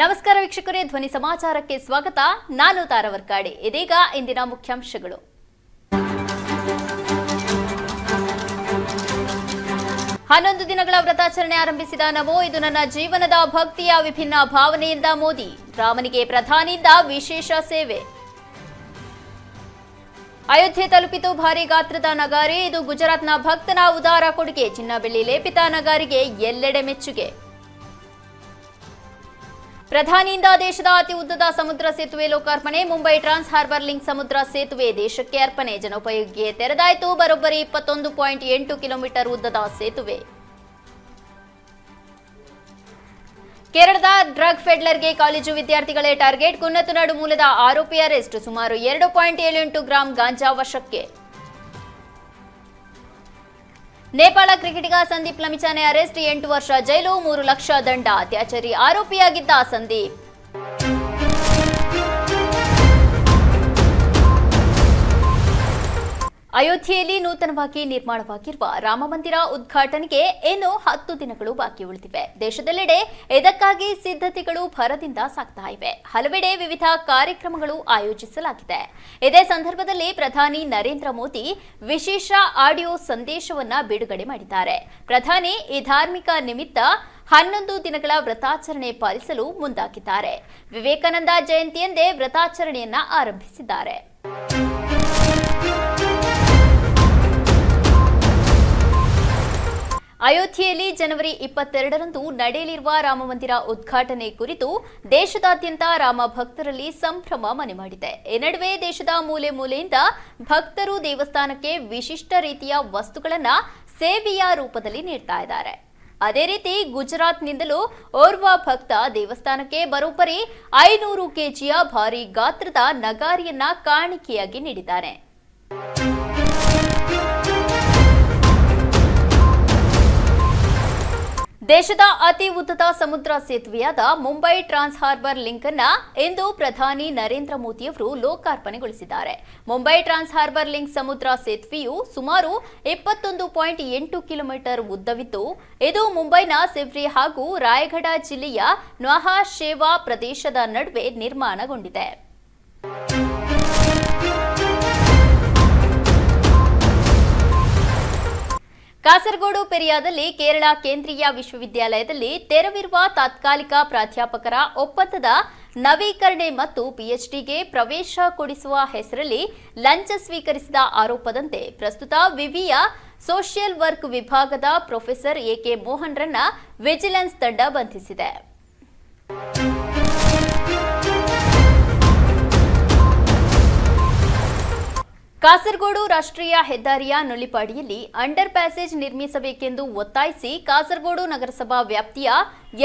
ನಮಸ್ಕಾರ ವೀಕ್ಷಕರೇ, ಧ್ವನಿ ಸಮಾಚಾರಕ್ಕೆ ಸ್ವಾಗತ. ನಾನು ತಾರವರ್ಕಾಡೆ. ಇದೀಗ ಇಂದಿನ ಮುಖ್ಯಾಂಶಗಳು. ಹನ್ನೊಂದು ದಿನಗಳ ವ್ರತಾಚರಣೆ ಆರಂಭಿಸಿದ ನಮೋ, ಇದು ನನ್ನ ಜೀವನದ ಭಕ್ತಿಯ ವಿಭಿನ್ನ ಭಾವನೆಯಿಂದ ಮೋದಿ. ರಾಮನಿಗೆ ಪ್ರಧಾನಿಯಿಂದ ವಿಶೇಷ ಸೇವೆ. ಅಯೋಧ್ಯೆ ತಲುಪಿತು ಭಾರಿ ಗಾತ್ರದ ನಗಾರಿ. ಇದು ಗುಜರಾತ್ನ ಭಕ್ತನ ಉದಾರ ಕೊಡುಗೆ. ಚಿನ್ನ ಬೆಳ್ಳಿ ಲೇಪಿತ ನಗಾರಿಗೆ ಎಲ್ಲೆಡೆ ಮೆಚ್ಚುಗೆ. ಪ್ರಧಾನಿಯಿಂದ ದೇಶದ ಅತಿ ಉದ್ದದ ಸಮುದ್ರ ಸೇತುವೆ ಲೋಕಾರ್ಪಣೆ, ಮುಂಬೈ ಟ್ರಾನ್ಸ್ ಹಾರ್ಬರ್ ಲಿಂಕ್ ಸಮುದ್ರ ಸೇತುವೆ ದೇಶಕ್ಕೆ ಅರ್ಪಣೆ, ಜನೋಪಯೋಗಿಗೆ ತೆರೆದಾಯಿತು. ಬರೋಬ್ಬರಿ ಇಪ್ಪತ್ತೊಂದು ಪಾಯಿಂಟ್ ಎಂಟು ಕಿಲೋಮೀಟರ್ ಉದ್ದದ ಸೇತುವೆ. ಕೇರಳದ ಡ್ರಗ್ ಫೆಡ್ಲರ್ಗೆ ಕಾಲೇಜು ವಿದ್ಯಾರ್ಥಿಗಳೇ ಟಾರ್ಗೆಟ್. ಕುನ್ನತನಾಡು ಮೂಲದ ಆರೋಪಿ ಅರೆಸ್ಟ್ ಸುಮಾರು ಎರಡು ಪಾಯಿಂಟ್ ಏಳು ಎಂಟು ಗ್ರಾಂ ಗಾಂಜಾ ವಶಕ್ಕೆ. ನೇಪಾಳ ಕ್ರಿಕೆಟಿಗ ಸಂದೀಪ್ ಲಮಿಚಾನೆ ಅರೆಸ್ಟ್ ಎಂಟು ವರ್ಷ ಜೈಲು ಮೂರು ಲಕ್ಷ ದಂಡ. ಅತ್ಯಾಚಾರಿ ಆರೋಪಿಯಾಗಿದ್ದ ಸಂದೀಪ್. ಅಯೋಧ್ಯೆಯಲ್ಲಿ ನೂತನವಾಗಿ ನಿರ್ಮಾಣವಾಗಿರುವ ರಾಮಮಂದಿರ ಉದ್ಘಾಟನೆಗೆ ಇನ್ನು ಹತ್ತು ದಿನಗಳು ಬಾಕಿ ಉಳಿದಿವೆ. ದೇಶದೆಲ್ಲೆಡೆ ಇದಕ್ಕಾಗಿ ಸಿದ್ಧತೆಗಳು ಭರದಿಂದ ಸಾಗ್ತಾ ಇವೆ. ಹಲವೆಡೆ ವಿವಿಧ ಕಾರ್ಯಕ್ರಮಗಳು ಆಯೋಜಿಸಲಾಗಿದೆ. ಇದೇ ಸಂದರ್ಭದಲ್ಲಿ ಪ್ರಧಾನಿ ನರೇಂದ್ರ ಮೋದಿ ವಿಶೇಷ ಆಡಿಯೋ ಸಂದೇಶವನ್ನ ಬಿಡುಗಡೆ ಮಾಡಿದ್ದಾರೆ. ಪ್ರಧಾನಿ ಈ ಧಾರ್ಮಿಕ ನಿಮಿತ್ತ ಹನ್ನೊಂದು ದಿನಗಳ ವ್ರತಾಚರಣೆ ಪಾಲಿಸಲು ಮುಂದಾಗಿದ್ದಾರೆ. ವಿವೇಕಾನಂದ ಜಯಂತಿಯಂದೇ ವ್ರತಾಚರಣೆಯನ್ನ ಆರಂಭಿಸಿದ್ದಾರೆ. ಅಯೋಧ್ಯೆಯಲ್ಲಿ ಜನವರಿ ಇಪ್ಪತ್ತೆರಡರಂದು ನಡೆಯಲಿರುವ ರಾಮಮಂದಿರ ಉದ್ಘಾಟನೆ ಕುರಿತು ದೇಶದಾದ್ಯಂತ ರಾಮ ಭಕ್ತರಲ್ಲಿ ಸಂಭ್ರಮ ಮನೆ ಮಾಡಿದೆ. ಈ ನಡುವೆ ದೇಶದ ಮೂಲೆ ಮೂಲೆಯಿಂದ ಭಕ್ತರು ದೇವಸ್ಥಾನಕ್ಕೆ ವಿಶಿಷ್ಟ ರೀತಿಯ ವಸ್ತುಗಳನ್ನ ಸೇವೆಯ ರೂಪದಲ್ಲಿ ನೀಡ್ತಾ ಇದ್ದಾರೆ. ಅದೇ ರೀತಿ ಗುಜರಾತ್ನಿಂದಲೂ ಓರ್ವ ಭಕ್ತ ದೇವಸ್ಥಾನಕ್ಕೆ ಬರೋಬ್ಬರಿ ಐನೂರು ಕೆಜಿಯ ಭಾರಿ ಗಾತ್ರದ ನಗಾರಿಯನ್ನ ಕಾಣಿಕೆಯಾಗಿ ನೀಡಿದ್ದಾನೆ ದೇಶದ ಅತಿ ಉದ್ದದ ಸಮುದ್ರ ಸೇತುವೆಯಾದ ಮುಂಬೈ ಟ್ರಾನ್ಸ್ ಹಾರ್ಬರ್ ಲಿಂಕ್ ಅನ್ನ ಇಂದು ಪ್ರಧಾನಿ ನರೇಂದ್ರ ಮೋದಿಯವರು ಲೋಕಾರ್ಪಣೆಗೊಳಿಸಿದ್ದಾರೆ. ಮುಂಬೈ ಟ್ರಾನ್ಸ್ ಹಾರ್ಬರ್ ಲಿಂಕ್ ಸಮುದ್ರ ಸೇತುವೆಯು ಸುಮಾರು ಇಪ್ಪತ್ತೊಂದು ಪಾಯಿಂಟ್ ಎಂಟು ಕಿಲೋಮೀಟರ್ ಉದ್ದವಿದ್ದು, ಇದು ಮುಂಬೈನ ಸಿವ್ರಿ ಹಾಗೂ ರಾಯಗಢ ಜಿಲ್ಲೆಯ ನ್ವಾಹಾ ಶೇವಾ ಪ್ರದೇಶದ ನಡುವೆ ನಿರ್ಮಾಣಗೊಂಡಿದೆ. ಕಾಸರಗೋಡು ಪೆರಿಯಾದಲ್ಲಿ ಕೇರಳ ಕೇಂದ್ರೀಯ ವಿಶ್ವವಿದ್ಯಾಲಯದಲ್ಲಿ ತೆರವಿರುವ ತಾತ್ಕಾಲಿಕ ಪ್ರಾಧ್ಯಾಪಕರ ಒಪ್ಪಂದದ ನವೀಕರಣೆ ಮತ್ತು ಪಿಎಚ್ಡಿಗೆ ಪ್ರವೇಶ ಕೊಡಿಸುವ ಹೆಸರಲ್ಲಿ ಲಂಚ ಸ್ವೀಕರಿಸಿದ ಆರೋಪದಂತೆ ಪ್ರಸ್ತುತ ವಿವಿಯ ಸೋಷಿಯಲ್ ವರ್ಕ್ ವಿಭಾಗದ ಪ್ರೊಫೆಸರ್ ಎಕೆ ಮೋಹನ್ರನ್ನ ವಿಜಿಲೆನ್ಸ್ ತಂಡ ಬಂಧಿಸಿದೆ. ಕಾಸರಗೋಡು ರಾಷ್ಟ್ರೀಯ ಹೆದ್ದಾರಿಯ ನುಳ್ಳಿಪಾಡಿಯಲ್ಲಿ ಅಂಡರ್ ಪ್ಯಾಸೇಜ್ ನಿರ್ಮಿಸಬೇಕೆಂದು ಒತ್ತಾಯಿಸಿ ಕಾಸರಗೋಡು ನಗರಸಭಾ ವ್ಯಾಪ್ತಿಯ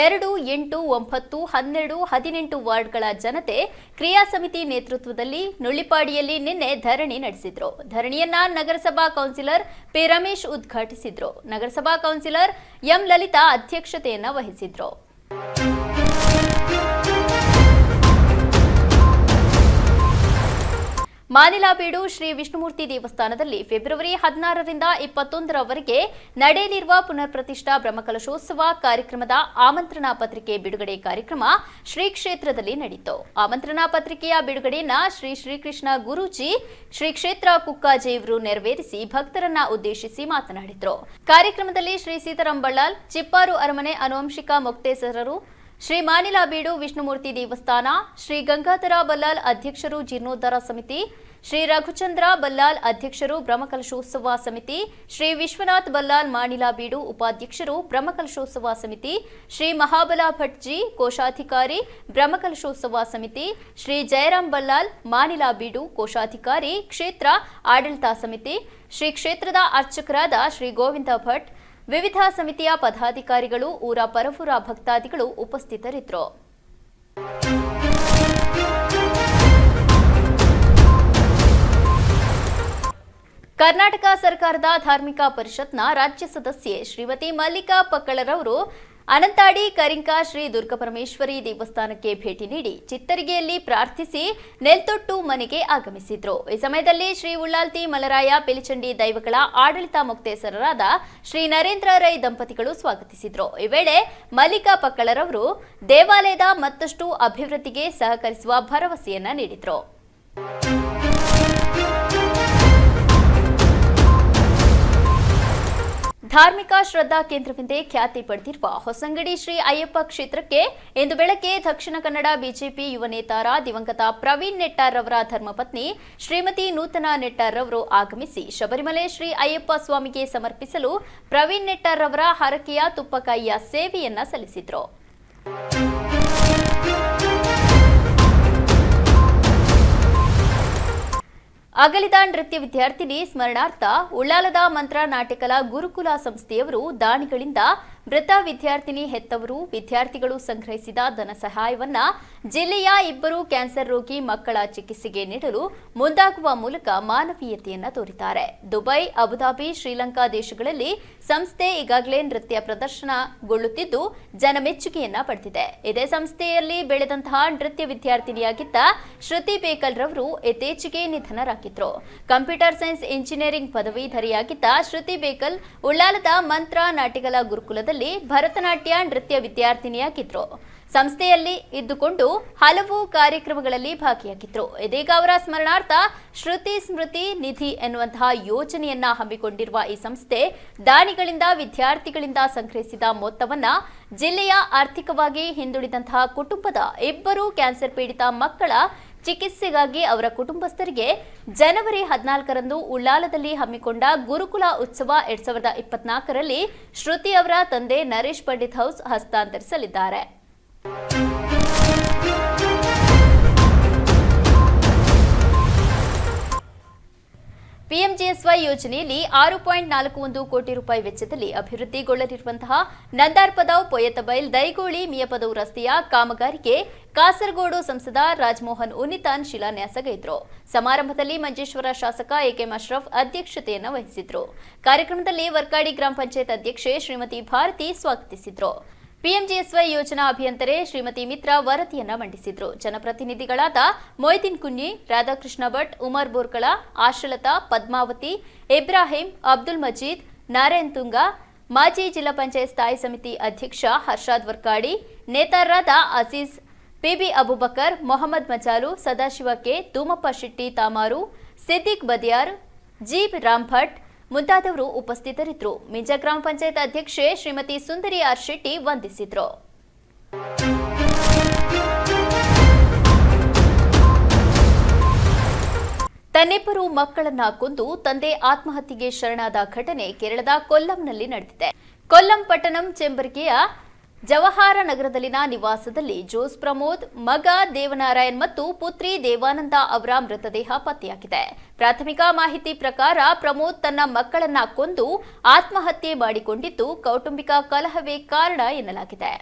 ಎರಡು, ಎಂಟು, ಒಂಬತ್ತು, ಹನ್ನೆರಡು, ಹದಿನೆಂಟು ವಾರ್ಡ್ಗಳ ಜನತೆ ಕ್ರಿಯಾ ಸಮಿತಿ ನೇತೃತ್ವದಲ್ಲಿ ನುಳ್ಳಿಪಾಡಿಯಲ್ಲಿ ನಿನ್ನೆ ಧರಣಿ ನಡೆಸಿದ್ರು. ಧರಣಿಯನ್ನ ನಗರಸಭಾ ಕೌನ್ಸಿಲರ್ ಪಿ ರಮೇಶ್ ಉದ್ಘಾಟಿಸಿದ್ರು. ನಗರಸಭಾ ಕೌನ್ಸಿಲರ್ ಎಂ ಲಲಿತಾ ಅಧ್ಯಕ್ಷತೆಯನ್ನ ವಹಿಸಿದ್ರು. ಮಾನಿಲಾಬೀಡು ಶ್ರೀ ವಿಷ್ಣುಮೂರ್ತಿ ದೇವಸ್ಥಾನದಲ್ಲಿ ಫೆಬ್ರವರಿ ಹದಿನಾರರಿಂದ ಇಪ್ಪತ್ತೊಂದರವರೆಗೆ ನಡೆಯಲಿರುವ ಪುನರ್ ಪ್ರತಿಷ್ಠಾ ಬ್ರಹ್ಮಕಲಶೋತ್ಸವ ಕಾರ್ಯಕ್ರಮದ ಆಮಂತ್ರಣ ಪತ್ರಿಕೆ ಬಿಡುಗಡೆ ಕಾರ್ಯಕ್ರಮ ಶ್ರೀ ಕ್ಷೇತ್ರದಲ್ಲಿ ನಡೆಯಿತು ಆಮಂತ್ರಣ ಪತ್ರಿಕೆಯ ಬಿಡುಗಡೆಯನ್ನ ಶ್ರೀ ಶ್ರೀಕೃಷ್ಣ ಗುರೂಜಿ, ಶ್ರೀ ಕ್ಷೇತ್ರ ಕುಕ್ಕಾಜೇವರು ನೆರವೇರಿಸಿ ಭಕ್ತರನ್ನ ಉದ್ದೇಶಿಸಿ ಮಾತನಾಡಿದರು. ಕಾರ್ಯಕ್ರಮದಲ್ಲಿ ಶ್ರೀ ಸೀತಾರಾಮ್ ಬಳ್ಳಾಲ್ ಚಿಪ್ಪಾರು ಅರಮನೆ ಅನುವಂಶಿಕ ಮೊಕ್ತೇಸರರು ಶ್ರೀ ಮಾನಿಲಾಬೀಡು ವಿಷ್ಣುಮೂರ್ತಿ ದೇವಸ್ಥಾನ, ಶ್ರೀ ಗಂಗಾಧರ ಬಲ್ಲಾಲ್ ಅಧ್ಯಕ್ಷರು ಜೀರ್ಣೋದ್ಧಾರ ಸಮಿತಿ, ಶ್ರೀ ರಘುಚಂದ್ರ ಬಲ್ಲಾಲ್ ಅಧ್ಯಕ್ಷರು ಬ್ರಹ್ಮಕಲಶೋತ್ಸವ ಸಮಿತಿ, ಶ್ರೀ ವಿಶ್ವನಾಥ್ ಬಲ್ಲಾಲ್ ಮಾಣಿಲಾಬೀಡು ಉಪಾಧ್ಯಕ್ಷರು ಬ್ರಹ್ಮಕಲಶೋತ್ಸವ ಸಮಿತಿ, ಶ್ರೀ ಮಹಾಬಲ ಭಟ್ಜಿ ಕೋಶಾಧಿಕಾರಿ ಬ್ರಹ್ಮಕಲಶೋತ್ಸವ ಸಮಿತಿ, ಶ್ರೀ ಜಯರಾಮ್ ಬಲ್ಲಾಲ್ ಮಾನಿಲಾಬೀಡು ಕೋಶಾಧಿಕಾರಿ ಕ್ಷೇತ್ರ ಆಡಳಿತ ಸಮಿತಿ, ಶ್ರೀ ಕ್ಷೇತ್ರದ ಅರ್ಚಕರಾದ ಶ್ರೀ ಗೋವಿಂದ ಭಟ್ ವಿವಿಧ ಸಮಿತಿಯ ಪದಾಧಿಕಾರಿಗಳು, ಊರ ಪರಪುರ ಭಕ್ತಾದಿಗಳು ಉಪಸ್ಥಿತರಿದ್ದರು. ಕರ್ನಾಟಕ ಸರ್ಕಾರದ ಧಾರ್ಮಿಕ ಪರಿಷತ್ನ ರಾಜ್ಯ ಸದಸ್ಯೆ ಶ್ರೀಮತಿ ಮಲ್ಲಿಕಾ ಪಕ್ಕಳರವರು ಅನಂತಾಡಿ, ಕರಿಂಕಾ, ಶ್ರೀ ದುರ್ಗಪರಮೇಶ್ವರಿ ದೇವಸ್ಥಾನಕ್ಕೆ ಭೇಟಿ ನೀಡಿ ಚಿತ್ತರಿಗೆಯಲ್ಲಿ ಪ್ರಾರ್ಥಿಸಿ ನೆಲ್ತೊಟ್ಟು ಮನೆಗೆ ಆಗಮಿಸಿದ್ರು. ಈ ಸಮಯದಲ್ಲಿ ಶ್ರೀ ಉಳ್ಳಾಲ್ತಿ ಮಲರಾಯ ಪಿಲಿಚಂಡಿ ದೈವಗಳ ಆಡಳಿತ ಮುಕ್ತೇಸರರಾದ ಶ್ರೀ ನರೇಂದ್ರ ರೈ ದಂಪತಿಗಳು ಸ್ವಾಗತಿಸಿದ್ರು. ಈ ವೇಳೆ ಮಲ್ಲಿಕಾ ಪಕ್ಕಳರವರು ದೇವಾಲಯದ ಮತ್ತಷ್ಟು ಅಭಿವೃದ್ಧಿಗೆ ಸಹಕರಿಸುವ ಭರವಸೆಯನ್ನ ನೀಡಿದ್ರು. ಧಾರ್ಮಿಕ ಶ್ರದ್ಧಾ ಕೇಂದ್ರವೆಂದೇ ಖ್ಯಾತಿ ಪಡೆದಿರುವ ಹೊಸಂಗಡಿ ಶ್ರೀ ಅಯ್ಯಪ್ಪ ಕ್ಷೇತ್ರಕ್ಕೆ ಇಂದು ಬೆಳಗ್ಗೆ ದಕ್ಷಿಣ ಕನ್ನಡ ಬಿಜೆಪಿ ಯುವ ನೇತಾರ ದಿವಂಗತ ಪ್ರವೀಣ್ ನೆಟ್ಟಾರ್ ಅವರ ಧರ್ಮಪತ್ನಿ ಶ್ರೀಮತಿ ನೂತನ ನೆಟ್ಟಾರ್ ಅವರು ಆಗಮಿಸಿ ಶಬರಿಮಲೆ ಶ್ರೀ ಅಯ್ಯಪ್ಪ ಸ್ವಾಮಿಗೆ ಸಮರ್ಪಿಸಲು ಪ್ರವೀಣ್ ನೆಟ್ಟಾರ್ ಅವರ ಹರಕೆಯ ತುಪ್ಪಕಾಯಿಯ ಸೇವೆಯನ್ನ ಸಲ್ಲಿಸಿದ್ರು. ಅಗಲಿದ ನೃತ್ಯ ವಿದ್ಯಾರ್ಥಿನಿ ಸ್ಮರಣಾರ್ಥ ಉಳ್ಳಾಲದ ಮಂತ್ರ ನಾಟ್ಯಕಲಾ ಗುರುಕುಲ ಸಂಸ್ಥೆಯವರು ದಾನಿಗಳಿಂದ ಮೃತ ವಿದ್ಯಾರ್ಥಿನಿ ಹೆತ್ತವರು ವಿದ್ಯಾರ್ಥಿಗಳು ಸಂಗ್ರಹಿಸಿದ ಧನ ಸಹಾಯವನ್ನ ಜಿಲ್ಲೆಯ ಇಬ್ಬರು ಕ್ಯಾನ್ಸರ್ ರೋಗಿ ಮಕ್ಕಳ ಚಿಕಿತ್ಸೆಗೆ ನೀಡಲು ಮುಂದಾಗುವ ಮೂಲಕ ಮಾನವೀಯತೆಯನ್ನು ತೋರಿದ್ದಾರೆ. ದುಬೈ, ಅಬುದಾಬಿ, ಶ್ರೀಲಂಕಾ ದೇಶಗಳಲ್ಲಿ ಸಂಸ್ಥೆ ಈಗಾಗಲೇ ನೃತ್ಯ ಪ್ರದರ್ಶನಗೊಳ್ಳುತ್ತಿದ್ದು ಜನಮೆಚ್ಚುಗೆಯನ್ನ ಪಡೆದಿದೆ. ಇದೇ ಸಂಸ್ಥೆಯಲ್ಲಿ ಬೆಳೆದಂತಹ ನೃತ್ಯ ವಿದ್ಯಾರ್ಥಿನಿಯಾಗಿದ್ದ ಶ್ರುತಿ ಬೇಕಲ್ ರವರು ಇತ್ತೀಚೆಗೆ ನಿಧನರಾಗಿದ್ರು. ಕಂಪ್ಯೂಟರ್ ಸೈನ್ಸ್ ಇಂಜಿನಿಯರಿಂಗ್ ಪದವೀಧರಿಯಾಗಿದ್ದ ಶ್ರುತಿ ಬೇಕಲ್, ಉಳ್ಳಾಲದ ಮಂತ್ರ ನಾಟಿಕಲ ಗುರುಕುಲದಲ್ಲಿ ಭರತನಾಟ್ಯ ನೃತ್ಯ ವಿದ್ಯಾರ್ಥಿನಿಯಾಗಿದ್ರು ಸಂಸ್ಥೆಯಲ್ಲಿ ಇದ್ದುಕೊಂಡು ಹಲವು ಕಾರ್ಯಕ್ರಮಗಳಲ್ಲಿ ಭಾಗಿಯಾಗಿದ್ರು. ಇದೀಗ ಅವರ ಸ್ಮರಣಾರ್ಥ ಶ್ರುತಿ ಸ್ಮೃತಿ ನಿಧಿ ಎನ್ನುವಂತಹ ಯೋಜನೆಯನ್ನ ಹಮ್ಮಿಕೊಂಡಿರುವ ಈ ಸಂಸ್ಥೆ ದಾನಿಗಳಿಂದ ವಿದ್ಯಾರ್ಥಿಗಳಿಂದ ಸಂಗ್ರಹಿಸಿದ ಮೊತ್ತವನ್ನ ಜಿಲ್ಲೆಯ ಆರ್ಥಿಕವಾಗಿ ಹಿಂದುಳಿದಂತಹ ಕುಟುಂಬದ ಇಬ್ಬರು ಕ್ಯಾನ್ಸರ್ ಪೀಡಿತ ಮಕ್ಕಳ ಚಿಕಿತ್ಸೆಗಾಗಿ ಅವರ ಕುಟುಂಬಸ್ಥರಿಗೆ ಜನವರಿ ಹದಿನಾಲ್ಕರಂದು ಉಳ್ಳಾಲದಲ್ಲಿ ಹಮ್ಮಿಕೊಂಡ ಗುರುಕುಲ ಉತ್ಸವ ಎರಡ್ ಸಾವಿರದ ಇಪ್ಪತ್ನಾಲ್ಕರಲ್ಲಿ ಶ್ರುತಿ ಅವರ ತಂದೆ ನರೇಶ್ ಪಂಡಿತ್ ಹೌಸ್ ಹಸ್ತಾಂತರಿಸಲಿದ್ದಾರೆ. ಪಿಎಂಜಿಎಸ್ವೈ ಯೋಜನೆಯಲ್ಲಿ ಆರು ಪಾಯಿಂಟ್ ನಾಲ್ಕು ಒಂದು ಕೋಟಿ ರೂಪಾಯಿ ವೆಚ್ಚದಲ್ಲಿ ಅಭಿವೃದ್ಧಿಗೊಳ್ಳಲಿರುವಂತಹ ನಂದಾರ್ಪದವ್ ಪೊಯತಬೈಲ್ ದೈಗೋಳಿ ಮಿಯಪದವ್ ರಸ್ತೆಯ ಕಾಮಗಾರಿಗೆ ಕಾಸರಗೋಡು ಸಂಸದ ರಾಜಮೋಹನ್ ಉನ್ನಿತಾನ್ ಶಿಲಾನ್ಯಾಸಗೈದರು ಸಮಾರಂಭದಲ್ಲಿ ಮಂಜೇಶ್ವರ ಶಾಸಕ ಎಕೆ ಮಶ್ರಫ್ ಅಧ್ಯಕ್ಷತೆಯನ್ನು ವಹಿಸಿದ್ರು. ಕಾರ್ಯಕ್ರಮದಲ್ಲಿ ವರ್ಕಾಡಿ ಗ್ರಾಮ ಪಂಚಾಯತ್ ಅಧ್ಯಕ್ಷೆ ಶ್ರೀಮತಿ ಭಾರತಿ ಸ್ವಾಗತಿಸಿದ್ರು. ಪಿಎಂಜಿಎಸ್ವೈ ಯೋಜನಾ ಅಭಿಯಂತರೆ ಶ್ರೀಮತಿ ಮಿತ್ರ ವರದಿಯನ್ನ ಮಂಡಿಸಿದ್ರು. ಜನಪ್ರತಿನಿಧಿಗಳಾದ ಮೊಯ್ದೀನ್ ಕುನ್ನಿ, ರಾಧಾಕೃಷ್ಣ ಭಟ್, ಉಮರ್ ಬೋರ್ಕಳ ಆಶಲತಾ ಪದ್ಮಾವತಿ, ಇಬ್ರಾಹಿಂ, ಅಬ್ದುಲ್ ಮಜೀದ್, ನಾರಾಯಣ್ ತುಂಗ, ಮಾಜಿ ಜಿಲ್ಲಾ ಪಂಚಾಯತ್ ಸ್ಥಾಯಿ ಸಮಿತಿ ಅಧ್ಯಕ್ಷ ಹರ್ಷಾದ್ ವರ್ಕಾಡಿ, ನೇತಾರರಾದ ಅಜೀಜ್, ಪಿಬಿ ಅಬುಬಕರ್, ಮೊಹಮ್ಮದ್ ಮಜಾಲು, ಸದಾಶಿವ ಕೆ ತೂಮಪ್ಪ ಶೆಟ್ಟಿ ತಾಮಾರು, ಸಿದ್ದಿಕ್ ಬದಿಯಾರ್ ಜೀಬ್ ರಾಮ್ ಭಟ್ ಮುಂತಾದವರು ಉಪಸ್ಥಿತರಿದ್ದರು. ಮಿಂಜ ಗ್ರಾಮ ಪಂಚಾಯತ್ ಅಧ್ಯಕ್ಷೆ ಶ್ರೀಮತಿ ಸುಂದರಿ ಆರ್ ಶೆಟ್ಟಿ ವಂದಿಸಿದ್ರು. ತನ್ನಿಬ್ಬರು ಮಕ್ಕಳನ್ನ ಕೊಂದು ತಂದೆ ಆತ್ಮಹತ್ಯೆಗೆ ಶರಣಾದ ಘಟನೆ ಕೇರಳದ ಕೊಲ್ಲಂನಲ್ಲಿ ನಡೆದಿದೆ. ಕೊಲ್ಲಂ ಪಟ್ಟಣಂ ಚೆಂಬರ್ಗಿಯ ಜವಹಾರ ನಗರದಲ್ಲಿನ ನಿವಾಸದಲ್ಲಿ ಜೋಸ್ ಪ್ರಮೋದ್, ಮಗ ದೇವನಾರಾಯಣ್ ಮತ್ತು ಪುತ್ರಿ ದೇವಾನಂದ ಅವರ ಮೃತದೇಹ ಪತ್ತೆಯಾಗಿದೆ. ಪ್ರಾಥಮಿಕ ಮಾಹಿತಿ ಪ್ರಕಾರ ಪ್ರಮೋದ್ ತನ್ನ ಮಕ್ಕಳನ್ನ ಕೊಂದು ಆತ್ಮಹತ್ಯೆ ಮಾಡಿಕೊಂಡಿದ್ದು ಕೌಟುಂಬಿಕ ಕಲಹವೇ ಕಾರಣ ಎನ್ನಲಾಗಿದೆ.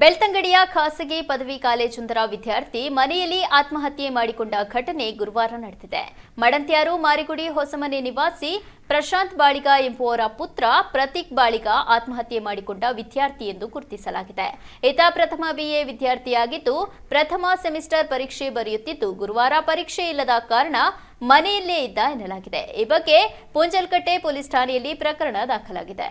ಬೆಳ್ತಂಗಡಿಯ ಖಾಸಗಿ ಪದವಿ ಕಾಲೇಜೊಂದರ ವಿದ್ಯಾರ್ಥಿ ಮನೆಯಲ್ಲಿ ಆತ್ಮಹತ್ಯೆ ಮಾಡಿಕೊಂಡ ಘಟನೆ ಗುರುವಾರ ನಡೆದಿದೆ. ಮಡಂತ್ಯಾರು ಮಾರಿಗುಡಿ ಹೊಸಮನೆ ನಿವಾಸಿ ಪ್ರಶಾಂತ್ ಬಾಳಿಗ ಎಂಬುವರ ಪುತ್ರ ಪ್ರತೀಕ್ ಬಾಳಿಗ ಆತ್ಮಹತ್ಯೆ ಮಾಡಿಕೊಂಡ ವಿದ್ಯಾರ್ಥಿ ಎಂದು ಗುರುತಿಸಲಾಗಿದೆ. ಈತ ಪ್ರಥಮ ಬಿಎ ವಿದ್ಯಾರ್ಥಿಯಾಗಿದ್ದು, ಪ್ರಥಮ ಸೆಮಿಸ್ಟರ್ ಪರೀಕ್ಷೆ ಬರೆಯುತ್ತಿದ್ದು, ಗುರುವಾರ ಪರೀಕ್ಷೆ ಇಲ್ಲದ ಕಾರಣ ಮನೆಯಲ್ಲೇ ಇದ್ದ ಎನ್ನಲಾಗಿದೆ. ಈ ಬಗ್ಗೆ ಪುಂಜಲ್ಕಟ್ಟೆ ಪೊಲೀಸ್ ಠಾಣೆಯಲ್ಲಿ ಪ್ರಕರಣ ದಾಖಲಾಗಿದೆ.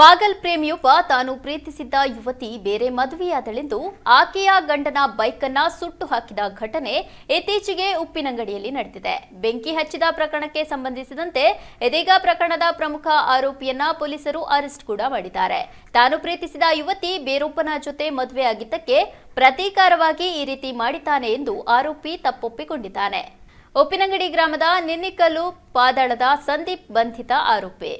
ಪಾಗಲ್ ಪ್ರೇಮಿಯೊಬ್ಬ ತಾನು ಪ್ರೀತಿಸಿದ್ದ ಯುವತಿ ಬೇರೆ ಮದುವೆಯಾದಳೆಂದು ಆಕೆಯ ಗಂಡನ ಬೈಕನ್ನ ಸುಟ್ಟು ಹಾಕಿದ ಘಟನೆ ಇತ್ತೀಚೆಗೆ ಉಪ್ಪಿನಂಗಡಿಯಲ್ಲಿ ನಡೆದಿದೆ. ಬೆಂಕಿ ಹಚ್ಚಿದ ಪ್ರಕರಣಕ್ಕೆ ಸಂಬಂಧಿಸಿದಂತೆ ಇದೀಗ ಪ್ರಕರಣದ ಪ್ರಮುಖ ಆರೋಪಿಯನ್ನ ಪೊಲೀಸರು ಅರೆಸ್ಟ್ ಕೂಡ ಮಾಡಿದ್ದಾರೆ. ತಾನು ಪ್ರೀತಿಸಿದ ಯುವತಿ ಬೇರೊಬ್ಬನ ಜೊತೆ ಮದುವೆಯಾಗಿದ್ದಕ್ಕೆ ಪ್ರತೀಕಾರವಾಗಿ ಈ ರೀತಿ ಮಾಡಿದ್ದಾನೆ ಎಂದು ಆರೋಪಿ ತಪ್ಪೊಪ್ಪಿಕೊಂಡಿದ್ದಾನೆ. ಉಪ್ಪಿನಂಗಡಿ ಗ್ರಾಮದ ನಿನ್ನಿಕಲ್ಲು ಪಾದಾಳದ ಸಂದೀಪ್ ಬಂಧಿತ ಆರೋಪಿ.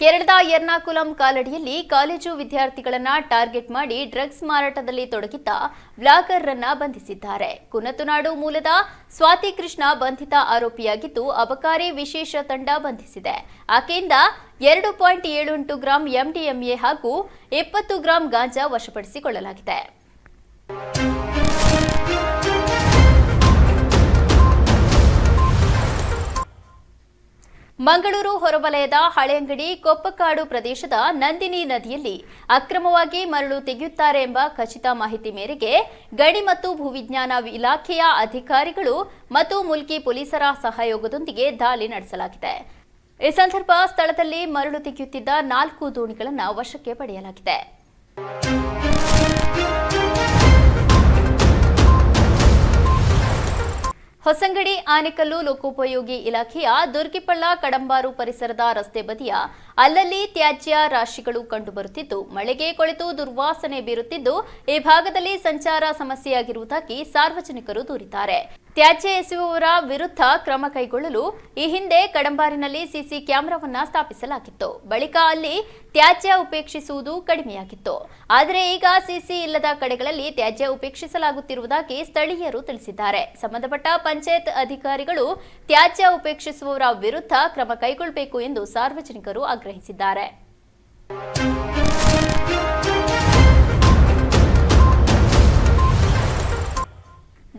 ಕೇರಳದ ಎರ್ನಾಕುಲಂ ಕಾಲಡಿಯಲ್ಲಿ ಕಾಲೇಜು ವಿದ್ಯಾರ್ಥಿಗಳನ್ನ ಟಾರ್ಗೆಟ್ ಮಾಡಿ ಡ್ರಗ್ಸ್ ಮಾರಾಟದಲ್ಲಿ ತೊಡಗಿದ್ದ ಬ್ಲಾಗರ್ರನ್ನ ಬಂಧಿಸಿದ್ದಾರೆ. ಕುನತುನಾಡು ಮೂಲದ ಸ್ವಾತಿ ಕೃಷ್ಣ ಬಂಧಿತ ಆರೋಪಿಯಾಗಿದ್ದು ಅಬಕಾರಿ ವಿಶೇಷ ತಂಡ ಬಂಧಿಸಿದೆ. ಆಕೆಯಿಂದ ಎರಡು ಪಾಯಿಂಟ್ ಏಳು ಎಂಟು ಗ್ರಾಂ ಎಂಡಿಎಂಎ ಹಾಗೂ ಇಪ್ಪತ್ತು ಗ್ರಾಂ ಗಾಂಜಾ ವಶಪಡಿಸಿಕೊಳ್ಳಲಾಗಿದೆ. ಮಂಗಳೂರು ಹೊರವಲಯದ ಹಳೆಯಂಗಡಿ ಕೊಪ್ಪಕಾಡು ಪ್ರದೇಶದ ನಂದಿನಿ ನದಿಯಲ್ಲಿ ಅಕ್ರಮವಾಗಿ ಮರಳು ತೆಗೆಯುತ್ತಾರೆ ಎಂಬ ಖಚಿತ ಮಾಹಿತಿ ಮೇರೆಗೆ ಗಣಿ ಮತ್ತು ಭೂವಿಜ್ಞಾನ ಇಲಾಖೆಯ ಅಧಿಕಾರಿಗಳು ಮತ್ತು ಮುಲ್ಕಿ ಪೊಲೀಸರ ಸಹಯೋಗದೊಂದಿಗೆ ದಾಳಿ ನಡೆಸಲಾಗಿದೆ. ಈ ಸಂದರ್ಭ ಸ್ಥಳದಲ್ಲಿ ಮರಳು ತೆಗೆಯುತ್ತಿದ್ದ ನಾಲ್ಕು ದೋಣಿಗಳನ್ನು ವಶಕ್ಕೆ ಪಡೆಯಲಾಗಿದೆ. ಹೊಸಂಗಡಿ, ಆನೆಕಲ್ಲು ಲೋಕೋಪಯೋಗಿ ಇಲಾಖೆಯ ದುರ್ಗಿಪಳ್ಳ ಕಡಂಬಾರು ಪರಿಸರದ ರಸ್ತೆ ಬದಿಯ ಅಲ್ಲಲ್ಲಿ ತ್ಯಾಜ್ಯ ರಾಶಿಗಳು ಕಂಡುಬರುತ್ತಿದ್ದು, ಮಳೆಗೆ ಕೊಳೆತು ದುರ್ವಾಸನೆ ಬೀರುತ್ತಿದ್ದು, ಈ ಭಾಗದಲ್ಲಿ ಸಂಚಾರ ಸಮಸ್ಯೆಯಾಗಿರುವುದಾಗಿ ಸಾರ್ವಜನಿಕರು ದೂರಿದ್ದಾರೆ. ತ್ಯಾಜ್ಯ ಎಸೆಯುವವರ ವಿರುದ್ಧ ಕ್ರಮ ಕೈಗೊಳ್ಳಲು ಈ ಹಿಂದೆ ಕಡಂಬಾರಿನಲ್ಲಿ ಸಿಸಿ ಕ್ಯಾಮೆರಾವನ್ನ ಸ್ಥಾಪಿಸಲಾಗಿತ್ತು. ಬಳಿಕ ಅಲ್ಲಿ ತ್ಯಾಜ್ಯ ಉಪೇಕ್ಷಿಸುವುದು ಕಡಿಮೆಯಾಗಿತ್ತು. ಆದರೆ ಈಗ ಸಿಸಿ ಇಲ್ಲದ ಕಡೆಗಳಲ್ಲಿ ತ್ಯಾಜ್ಯ ಉಪೇಕ್ಷಿಸಲಾಗುತ್ತಿರುವುದಾಗಿ ಸ್ಥಳೀಯರು ತಿಳಿಸಿದ್ದಾರೆ. ಸಂಬಂಧಪಟ್ಟ ಪಂಚಾಯತ್ ಅಧಿಕಾರಿಗಳು ತ್ಯಾಜ್ಯ ಉಪೇಕ್ಷಿಸುವವರ ವಿರುದ್ಧ ಕ್ರಮ ಕೈಗೊಳ್ಳಬೇಕು ಎಂದು ಸಾರ್ವಜನಿಕರು ಆಗ್ರಹಿಸಿದ್ದಾರೆ.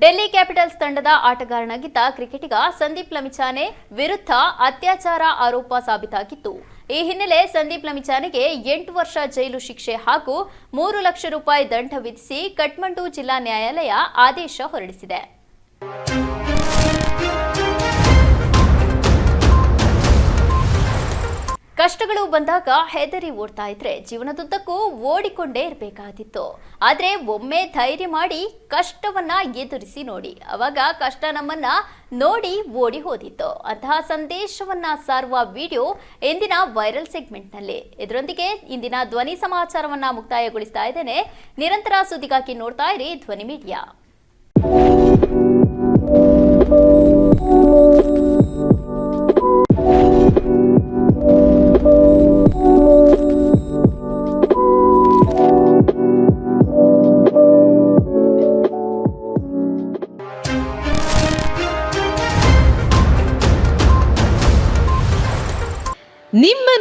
ಡೆಲ್ಲಿ ಕ್ಯಾಪಿಟಲ್ಸ್ ತಂಡದ ಆಟಗಾರನಾಗಿದ್ದ ಕ್ರಿಕೆಟಿಗ ಸಂದೀಪ್ ಲಮಿಚಾನೆ ವಿರುದ್ಧ ಅತ್ಯಾಚಾರ ಆರೋಪ ಸಾಬೀತಾಗಿತ್ತು. ಈ ಹಿನ್ನೆಲೆ ಸಂದೀಪ್ ಲಮಿಚಾನೆಗೆ ಎಂಟು ವರ್ಷ ಜೈಲು ಶಿಕ್ಷೆ ಹಾಗೂ ಮೂರು ಲಕ್ಷ ರೂಪಾಯಿ ದಂಡ ವಿಧಿಸಿ ಕಠ್ಮಂಡು ಜಿಲ್ಲಾ ನ್ಯಾಯಾಲಯ ಆದೇಶ ಹೊರಡಿಸಿದೆ. ಕಷ್ಟಗಳು ಬಂದಾಗ ಹೆದರಿ ಓಡ್ತಾ ಇದ್ರೆ ಜೀವನದುದ್ದಕ್ಕೂ ಓಡಿಕೊಂಡೇ ಇರಬೇಕಾದಿತ್ತು. ಆದ್ರೆ ಒಮ್ಮೆ ಧೈರ್ಯ ಮಾಡಿ ಕಷ್ಟವನ್ನ ಎದುರಿಸಿ ನೋಡಿ. ಅವಾಗ ಕಷ್ಟ ನಮ್ಮನ್ನ ನೋಡಿ ಓಡಿ ಹೋದಿತ್ತು. ಅಂತಹ ಸಂದೇಶವನ್ನ ಸಾರುವ ವಿಡಿಯೋ ಇಂದಿನ ವೈರಲ್ ಸೆಗ್ಮೆಂಟ್ನಲ್ಲಿ. ಇದರೊಂದಿಗೆ ಇಂದಿನ ಧ್ವನಿ ಸಮಾಚಾರವನ್ನ ಮುಕ್ತಾಯಗೊಳಿಸ್ತಾ ಇದ್ದೇನೆ. ನಿರಂತರ ಸುದ್ದಿಗಾಗಿ ನೋಡ್ತಾ ಇರಿ ಧ್ವನಿ ಮೀಡಿಯಾ.